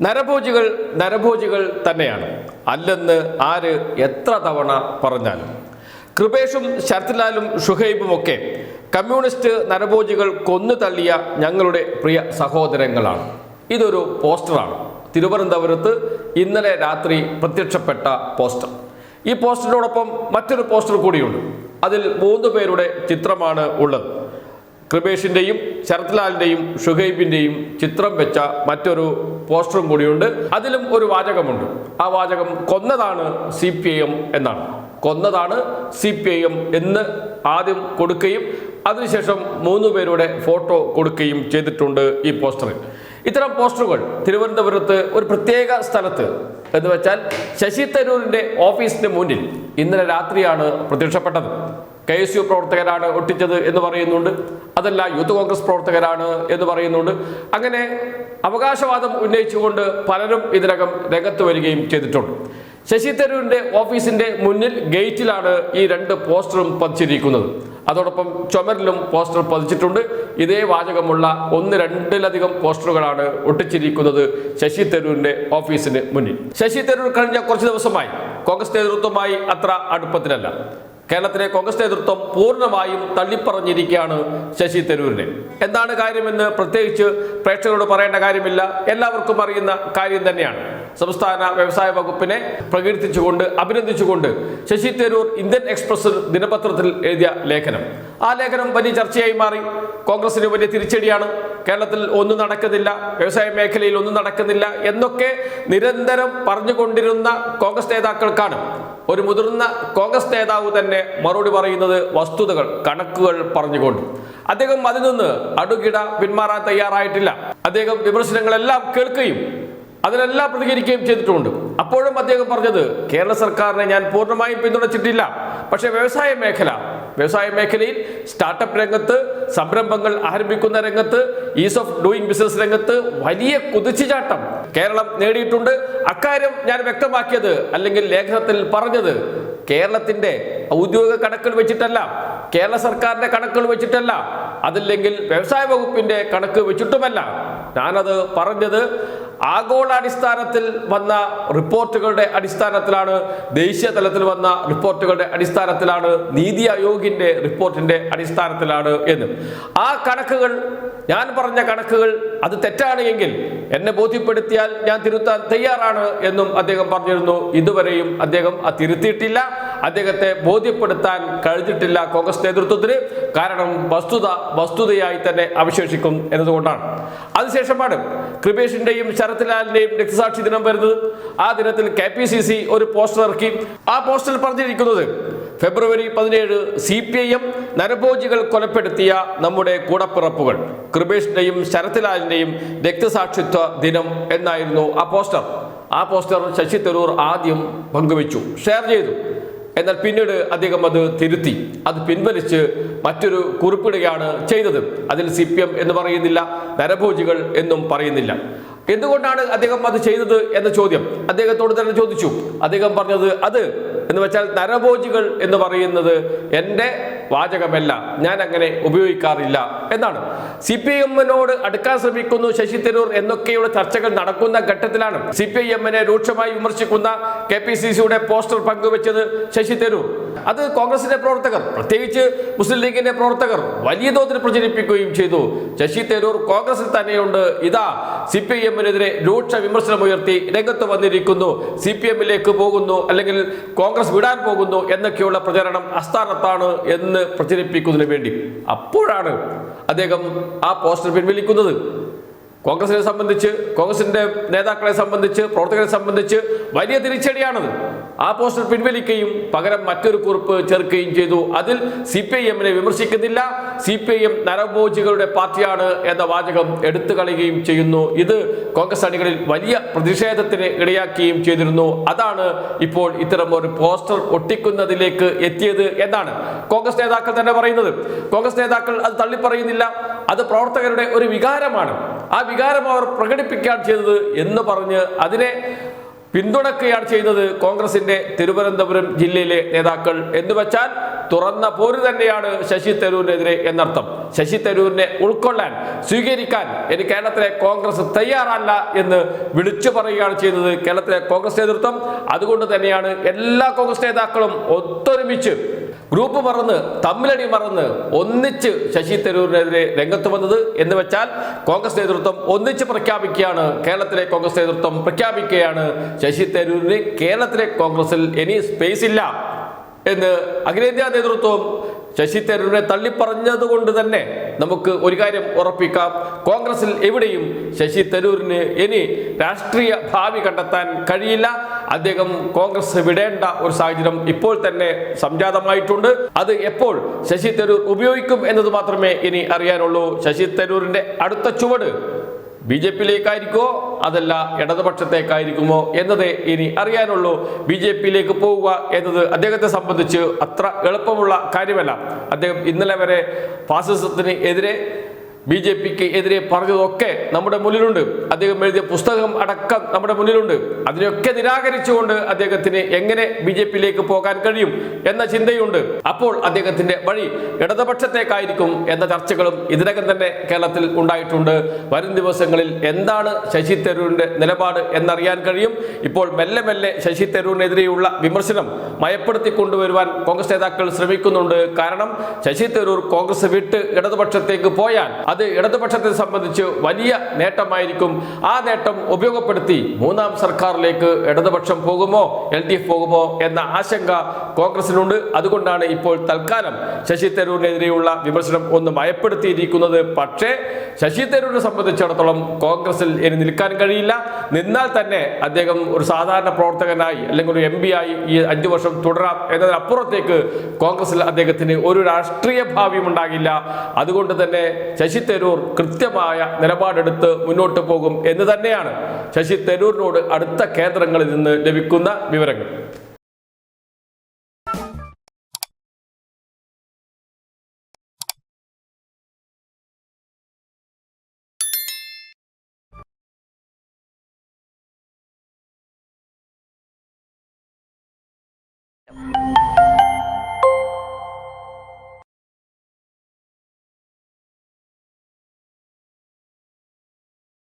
നരഭോജികൾ നരഭോജികൾ തന്നെയാണ്. അല്ലെന്ന് ആര് എത്ര തവണ പറഞ്ഞാലും. കൃപേഷും ശരത്ലാലും ഷുഹൈബും ഒക്കെ കമ്മ്യൂണിസ്റ്റ് നരഭോജികൾ കൊന്നു തള്ളിയ ഞങ്ങളുടെ പ്രിയ സഹോദരങ്ങളാണ്. ഇതൊരു പോസ്റ്ററാണ്. തിരുവനന്തപുരത്ത് ഇന്നലെ രാത്രി പ്രത്യക്ഷപ്പെട്ട പോസ്റ്റർ. ഈ പോസ്റ്ററിനോടൊപ്പം മറ്റൊരു പോസ്റ്റർ കൂടിയുണ്ട്. അതിൽ മൂന്ന് പേരുടെ ചിത്രമാണ് ഉള്ളത്. കൃപേഷിന്റെയും ശരത്ലാലിന്റെയും ഷുഹൈബിന്റെയും ചിത്രം വെച്ച മറ്റൊരു പോസ്റ്ററും കൂടിയുണ്ട്. അതിലും ഒരു വാചകമുണ്ട്. ആ വാചകം കൊന്നതാണ് സി എന്നാണ്. കൊന്നതാണ് സി പി ഐ എം എന്ന് ആദ്യം കൊടുക്കുകയും അതിനുശേഷം മൂന്ന് പേരുടെ ഫോട്ടോ കൊടുക്കുകയും ചെയ്തിട്ടുണ്ട് ഈ പോസ്റ്ററിൽ. ഇത്തരം പോസ്റ്ററുകൾ തിരുവനന്തപുരത്ത് ഒരു പ്രത്യേക സ്ഥലത്ത് എന്ന് വെച്ചാൽ ശശി തരൂരിന്റെ ഓഫീസിന് മുന്നിൽ ഇന്നലെ രാത്രിയാണ് പ്രത്യക്ഷപ്പെട്ടത്. കെ എസ് യു പ്രവർത്തകരാണ് ഒട്ടിച്ചത് എന്ന് പറയുന്നുണ്ട്. അതല്ല യൂത്ത് കോൺഗ്രസ് പ്രവർത്തകരാണ് എന്ന് പറയുന്നുണ്ട്. അങ്ങനെ അവകാശവാദം ഉന്നയിച്ചുകൊണ്ട് പലരും ഇതിനകം രംഗത്ത് വരികയും ചെയ്തിട്ടുണ്ട്. ശശി തരൂരിന്റെ ഓഫീസിന്റെ മുന്നിൽ ഗേറ്റിലാണ് ഈ രണ്ട് പോസ്റ്ററും പതിച്ചിരിക്കുന്നത്. അതോടൊപ്പം ചുമരിലും പോസ്റ്റർ പതിച്ചിട്ടുണ്ട്. ഇതേ വാചകമുള്ള ഒന്ന് രണ്ടിലധികം പോസ്റ്ററുകളാണ് ഒട്ടിച്ചിരിക്കുന്നത് ശശി തരൂരിന്റെ ഓഫീസിന് മുന്നിൽ. ശശി തരൂർ കഴിഞ്ഞ കുറച്ച് ദിവസമായി കോൺഗ്രസ് നേതൃത്വമായി അത്ര അടുപ്പത്തിലല്ല. കേരളത്തിലെ കോൺഗ്രസ് നേതൃത്വം പൂർണമായും തള്ളിപ്പറഞ്ഞിരിക്കുകയാണ് ശശി തരൂരിനെ. എന്താണ് കാര്യമെന്ന് പ്രത്യേകിച്ച് പ്രേക്ഷകരോട് പറയേണ്ട കാര്യമില്ല. എല്ലാവർക്കും അറിയുന്ന കാര്യം തന്നെയാണ്. സംസ്ഥാന വ്യവസായ വകുപ്പിനെ പ്രകീർത്തിച്ചുകൊണ്ട് അഭിനന്ദിച്ചുകൊണ്ട് ശശി തരൂർ ഇന്ത്യൻ എക്സ്പ്രസ് ദിനപത്രത്തിൽ എഴുതിയ ലേഖനം. ആ ലേഖനം വലിയ ചർച്ചയായി മാറി. കോൺഗ്രസിന് വലിയ തിരിച്ചടിയാണ്. കേരളത്തിൽ ഒന്നും നടക്കുന്നില്ല. വ്യവസായ മേഖലയിൽ ഒന്നും നടക്കുന്നില്ല എന്നൊക്കെ നിരന്തരം പറഞ്ഞുകൊണ്ടിരുന്ന കോൺഗ്രസ് നേതാക്കൾക്കാണ് ഒരു മുതിർന്ന കോൺഗ്രസ് നേതാവ് തന്നെ മറുപടി പറയുന്നത് വസ്തുതകൾ കണക്കുകൾ പറഞ്ഞുകൊണ്ട്. അദ്ദേഹം അതിൽ നിന്ന് അടുകിട പിന്മാറാൻ തയ്യാറായിട്ടില്ല. അദ്ദേഹം വിമർശനങ്ങളെല്ലാം കേൾക്കുകയും അതിനെല്ലാം പ്രതികരിക്കുകയും ചെയ്തിട്ടുണ്ട്. അപ്പോഴും അദ്ദേഹം പറഞ്ഞത് കേരള സർക്കാരിനെ ഞാൻ പൂർണമായും പിന്തുണച്ചിട്ടില്ല. പക്ഷേ വ്യവസായ മേഖല വ്യവസായ മേഖലയിൽ സ്റ്റാർട്ടപ്പ് രംഗത്ത് സംരംഭങ്ങൾ ആരംഭിക്കുന്ന രംഗത്ത് ഈസ് ഓഫ് ഡൂയിങ് ബിസിനസ് രംഗത്ത് വലിയ കുതിച്ചുചാട്ടം കേരളം നേടിയിട്ടുണ്ട്. അക്കാര്യം ഞാൻ വ്യക്തമാക്കിയത് അല്ലെങ്കിൽ ലേഖനത്തിൽ പറഞ്ഞത് കേരളത്തിന്റെ ഔദ്യോഗിക കണക്കുകൾ വെച്ചിട്ടല്ല കേരള സർക്കാരിന്റെ കണക്കുകൾ വെച്ചിട്ടല്ല അതില്ലെങ്കിൽ വ്യവസായ വകുപ്പിന്റെ കണക്ക് വെച്ചിട്ടുമല്ല. ഞാനത് പറഞ്ഞത് ആഗോളാടിസ്ഥാനത്തിൽ വന്ന റിപ്പോർട്ടുകളുടെ അടിസ്ഥാനത്തിലാണ് ദേശീയ തലത്തിൽ വന്ന റിപ്പോർട്ടുകളുടെ അടിസ്ഥാനത്തിലാണ് നീതി ആയോഗിന്റെ റിപ്പോർട്ടിന്റെ അടിസ്ഥാനത്തിലാണ് എന്ന്. ആ കണക്കുകൾ ഞാൻ പറഞ്ഞ കണക്കുകൾ അത് തെറ്റാണ് എങ്കിൽ എന്നെ ബോധ്യപ്പെടുത്തിയാൽ ഞാൻ തിരുത്താൻ തയ്യാറാണ് എന്നും അദ്ദേഹം പറഞ്ഞിരുന്നു. ഇതുവരെയും അദ്ദേഹം തിരുത്തിയിട്ടില്ല. അദ്ദേഹത്തെ ബോധ്യപ്പെടുത്താൻ കഴിഞ്ഞിട്ടില്ല കോൺഗ്രസ് നേതൃത്വത്തിന്. കാരണം വസ്തുത വസ്തുതയായി തന്നെ അവശേഷിക്കും എന്നതുകൊണ്ടാണ്. അതിനുശേഷമാണ് കൃപേഷിന്റെയും ശരത്ലാലിന്റെയും രക്തസാക്ഷി ദിനം വരുന്നത്. ആ ദിനത്തിൽ കെ പി സി സി ഒരു പോസ്റ്റർ ഇറക്കി. ആ പോസ്റ്ററിൽ പറഞ്ഞിരിക്കുന്നത് ഫെബ്രുവരി പതിനേഴ് സി പി ഐ എം നരഭോജികൾ കൊലപ്പെടുത്തിയ നമ്മുടെ കൂടപ്പിറപ്പുകൾ. കൃപേഷിന്റെയും ശരത്ലാലിന്റെയും രക്തസാക്ഷിത്വ ദിനം എന്നായിരുന്നു ആ പോസ്റ്റർ. ആ പോസ്റ്റർ ശശി തരൂർ ആദ്യം പങ്കുവച്ചു. ഷെയർ ചെയ്തു. എന്നാൽ പിന്നീട് അദ്ദേഹം അത് തിരുത്തി. അത് പിൻവലിച്ച് മറ്റൊരു കുറിപ്പിടുകയാണ് ചെയ്തത്. അതിൽ സി പി എം എന്ന് പറയുന്നില്ല നരഭോജികൾ എന്നും പറയുന്നില്ല. എന്തുകൊണ്ടാണ് അദ്ദേഹം അത് ചെയ്തത് എന്ന ചോദ്യം? അദ്ദേഹത്തോട് തന്നെ ചോദിച്ചു. അദ്ദേഹം പറഞ്ഞത് അത് എന്ന് വെച്ചാൽ നരഭോജികൾ എന്ന് പറയുന്നത് എന്റെ വാചകമല്ല. ഞാൻ അങ്ങനെ ഉപയോഗിക്കാറില്ല. എന്നാണ്. സി പി എമ്മിനോട് അടുക്കാൻ ശ്രമിക്കുന്നു ശശി തരൂർ എന്നൊക്കെയുള്ള ചർച്ചകൾ നടക്കുന്ന ഘട്ടത്തിലാണ് സി പി എമ്മിനെ രൂക്ഷമായി വിമർശിക്കുന്ന കെ പി സി സിയുടെ പോസ്റ്റർ പങ്കുവെച്ചത് ശശി തരൂർ. അത് കോൺഗ്രസിന്റെ പ്രവർത്തകർ പ്രത്യേകിച്ച് മുസ്ലിം ലീഗിന്റെ പ്രവർത്തകർ വലിയ തോതിൽ പ്രചരിപ്പിക്കുകയും ചെയ്തു. ശശി തരൂർ കോൺഗ്രസിൽ തന്നെയുണ്ട്. ഇതാ സി പി എമ്മിനെതിരെ രൂക്ഷ വിമർശനമുയർത്തി രംഗത്ത് വന്നിരിക്കുന്നു. സി പി എമ്മിലേക്ക് പോകുന്നു അല്ലെങ്കിൽ കോൺഗ്രസ് വിടാൻ പോകുന്നു എന്നൊക്കെയുള്ള പ്രചരണം അസ്ഥാനത്താണ് എന്ന് പ്രചരിപ്പിക്കുന്നതിന് വേണ്ടി. അപ്പോഴാണ് അദ്ദേഹം ആ പോസ്റ്റർ പിൻവലിക്കുന്നത്. കോൺഗ്രസിനെ സംബന്ധിച്ച് കോൺഗ്രസിന്റെ നേതാക്കളെ സംബന്ധിച്ച് പ്രവർത്തകരെ സംബന്ധിച്ച് വലിയ തിരിച്ചടിയാണത്. ആ പോസ്റ്റർ പിൻവലിക്കുകയും പകരം മറ്റൊരു കുറിപ്പ് ചേർക്കുകയും ചെയ്തു. അതിൽ സി പി ഐ എമ്മിനെ വിമർശിക്കുന്നില്ല. സി പി ഐ എം നരഭോജികളുടെ പാർട്ടിയാണ് എന്ന വാചകം എടുത്തു കളയുകയും ചെയ്യുന്നു. ഇത് കോൺഗ്രസ് അണികളിൽ വലിയ പ്രതിഷേധത്തിന് ഇടയാക്കുകയും ചെയ്തിരുന്നു. അതാണ് ഇപ്പോൾ ഇത്തരം ഒരു പോസ്റ്റർ ഒട്ടിക്കുന്നതിലേക്ക് എത്തിയത് എന്നാണ് കോൺഗ്രസ് നേതാക്കൾ തന്നെ പറയുന്നത്. കോൺഗ്രസ് നേതാക്കൾ അത് തള്ളിപ്പറയുന്നില്ല. അത് പ്രവർത്തകരുടെ ഒരു വികാരമാണ്. ആ വികാരം അവർ പ്രകടിപ്പിക്കാൻ ചെയ്തത് എന്ന് പറഞ്ഞ് അതിനെ പിന്തുണക്കുകയാണ് ചെയ്യുന്നത് കോൺഗ്രസിന്റെ തിരുവനന്തപുരം ജില്ലയിലെ നേതാക്കൾ എന്ന് വെച്ചാൽ തുറന്ന പോര് തന്നെയാണ് ശശി തരൂരിനെതിരെ എന്നർത്ഥം. ശശി തരൂരിനെ ഉൾക്കൊള്ളാൻ സ്വീകരിക്കാൻ ഇനി കേരളത്തിലെ കോൺഗ്രസ് തയ്യാറല്ല എന്ന് വിളിച്ചു പറയുകയാണ് ചെയ്യുന്നത് കേരളത്തിലെ കോൺഗ്രസ് നേതൃത്വം. അതുകൊണ്ട് തന്നെയാണ് എല്ലാ കോൺഗ്രസ് നേതാക്കളും ഒത്തൊരുമിച്ച് ഗ്രൂപ്പ് മറന്ന് തമ്മിലടി മറന്ന് ഒന്നിച്ച് ശശി തരൂരിനെതിരെ രംഗത്ത് വന്നത് എന്ന് വെച്ചാൽ കോൺഗ്രസ് നേതൃത്വം ഒന്നിച്ച് പ്രഖ്യാപിക്കുകയാണ്. കേരളത്തിലെ കോൺഗ്രസ് നേതൃത്വം പ്രഖ്യാപിക്കുകയാണ്. ശശി തരൂരിന് കേരളത്തിലെ കോൺഗ്രസിൽ ഇനി സ്പേസ് ഇല്ല എന്ന്. അഖിലേന്ത്യാ നേതൃത്വം ശശി തരൂരിനെ തള്ളിപ്പറഞ്ഞതുകൊണ്ട് തന്നെ നമുക്ക് ഒരു കാര്യം ഉറപ്പിക്കാം. കോൺഗ്രസിൽ എവിടെയും ശശി തരൂരിന് ഇനി രാഷ്ട്രീയ ഭാവി കണ്ടെത്താൻ കഴിയില്ല. അദ്ദേഹം കോൺഗ്രസ് വിടേണ്ട ഒരു സാഹചര്യം ഇപ്പോൾ തന്നെ സംജാതമായിട്ടുണ്ട്. അത് എപ്പോൾ ശശി തരൂർ ഉപയോഗിക്കും എന്നത് മാത്രമേ ഇനി അറിയാനുള്ളൂ. ശശി തരൂരിന്റെ അടുത്ത ചുവട് ബി ജെ പിയിലേക്കായിരിക്കുമോ? അതല്ല ഇടതുപക്ഷത്തേക്കായിരിക്കുമോ എന്നതേ ഇനി അറിയാനുള്ളൂ. ബി ജെ പിയിലേക്ക് പോവുക എന്നത് അദ്ദേഹത്തെ സംബന്ധിച്ച് അത്ര എളുപ്പമുള്ള കാര്യമല്ല. അദ്ദേഹം ഇന്നലെ വരെ ഫാസിസത്തിന് എതിരെ ബി ജെ പിക്ക് എതിരെ പറഞ്ഞതൊക്കെ നമ്മുടെ മുന്നിലുണ്ട്. അദ്ദേഹം എഴുതിയ പുസ്തകം അടക്കം നമ്മുടെ മുന്നിലുണ്ട്. അതിനെയൊക്കെ നിരാകരിച്ചുകൊണ്ട് അദ്ദേഹത്തിന് എങ്ങനെ ബി ജെ പിയിലേക്ക് പോകാൻ കഴിയും എന്ന ചിന്തയുണ്ട്. അപ്പോൾ അദ്ദേഹത്തിന്റെ വഴി ഇടതുപക്ഷത്തേക്കായിരിക്കും എന്ന ചർച്ചകളും ഇതിനകം തന്നെ കേരളത്തിൽ ഉണ്ടായിട്ടുണ്ട്. വരും ദിവസങ്ങളിൽ എന്താണ് ശശി തരൂരിന്റെ നിലപാട് എന്നറിയാൻ കഴിയും. ഇപ്പോൾ മെല്ലെ മെല്ലെ ശശി തരൂരിനെതിരെയുള്ള വിമർശനം മയപ്പെടുത്തി കൊണ്ടുവരുവാൻ കോൺഗ്രസ് നേതാക്കൾ ശ്രമിക്കുന്നുണ്ട്. കാരണം ശശി തരൂർ കോൺഗ്രസ് വിട്ട് ഇടതുപക്ഷത്തേക്ക് പോയാൽ അത് ഇടതുപക്ഷത്തെ സംബന്ധിച്ച് വലിയ നേട്ടമായിരിക്കും. ആ നേട്ടം ഉപയോഗപ്പെടുത്തി മൂന്നാം സർക്കാരിലേക്ക് ഇടതുപക്ഷം പോകുമോ എൽ ഡി എഫ് പോകുമോ എന്ന ആശങ്ക കോൺഗ്രസിനുണ്ട്. അതുകൊണ്ടാണ് ഇപ്പോൾ തൽക്കാലം ശശി തരൂരിനെതിരെയുള്ള വിമർശനം ഒന്ന് മയപ്പെടുത്തിയിരിക്കുന്നത്. പക്ഷേ ശശി തരൂരിനെ സംബന്ധിച്ചിടത്തോളം കോൺഗ്രസിൽ ഇനി നിൽക്കാൻ കഴിയില്ല. നിന്നാൽ തന്നെ അദ്ദേഹം ഒരു സാധാരണ പ്രവർത്തകനായി അല്ലെങ്കിൽ ഒരു എം ആയി ഈ അഞ്ചു വർഷം തുടരാം എന്നതിനപ്പുറത്തേക്ക് കോൺഗ്രസിൽ അദ്ദേഹത്തിന് ഒരു രാഷ്ട്രീയ ഭാവിയും ഉണ്ടാകില്ല. അതുകൊണ്ട് തന്നെ ശശി തരൂർ കൃത്യമായ നിലപാടെടുത്ത് മുന്നോട്ട് പോകും എന്ന് തന്നെയാണ് ശശി തരൂരിനോട് അടുത്ത കേന്ദ്രങ്ങളിൽ നിന്ന് ലഭിക്കുന്ന വിവരങ്ങൾ.